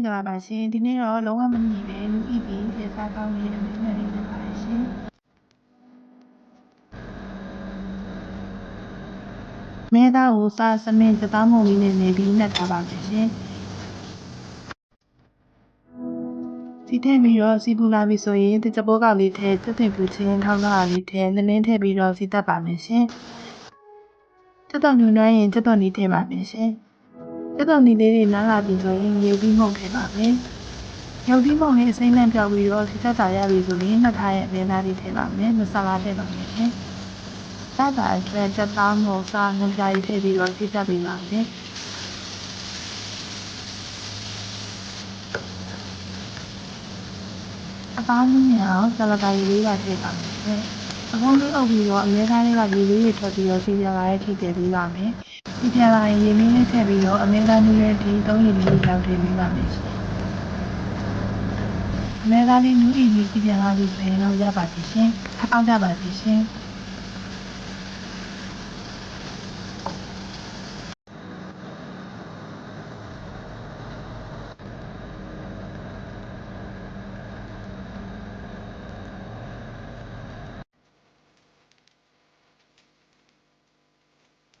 မင်္ဂလာပါရှင်ဒီနေ့တော့လုံးဝမမြည်ပဲလူဤပြီးရေစားကောင်းလေးအမေနဲ့လေးနဲ့ပါရှင်မဲသားကိုစားစမင်းသသားမုံလေးနဲ့နေပြီးနှက်ထားပါမယ်ရှင်စီထည့်ပြီးတော့စီပူလာပြီဆိုရင်တကြပိုးကောင်လေးထည့်တက်တင်ပူချင်းထောင်းသားလေးထည့်နည်းနည်းထည့်ပြီးတော့စီတက်ပါမယ်ရှင်တက်တော့ညွှန်နှွှမ်းရင်တက်တော့နီးထည့်ပါမယ်ရှင် တက်တော့နီးလေးတွေနားလာပြီဆိုရင်ရေပြီးမှုန့်ထည့်ပါမယ်ရုပ်ပြီးမှုန့်လေးအစိမ့်လန့်ပြောက်ပြီးတော့စီတက်တာရပြီဆိုရင်နှက်ထားရဲ့အမဲသားလေးထည့်ပါမယ်မဆလာထည့်ပါမယ်ရှင်တက်တာအတွက်တက်သားမို့စားငကြိုင်ထည့်ပြီးတော့စီတက်ပြီးပါမယ်အပေါင်းကြီးနဲ့အောင်ဆလကာရီလေးပါထည့်ပါမယ်ရှင် အပေါင်းလေးအုပ်ပြီးတော့အမဲသားလေးကရေလေးတွေထွက်ပြီးတော့စီပြလာတဲ့ထိတည်ပြီးပါမယ်စီပြလာရင်ရေမင်းလေးထည့်ပြီးတော့အမဲသားလေးရဲ့ဒီသုံးရေလေးရောက်ထည့်ပြီးပါမယ်ရှင်အမဲသားလေးနူးအီကြီးစီပြန်လာပြီဆိုရင်တော့ရပါပြီရှင်။အောက်ကြပါပြီရှင်။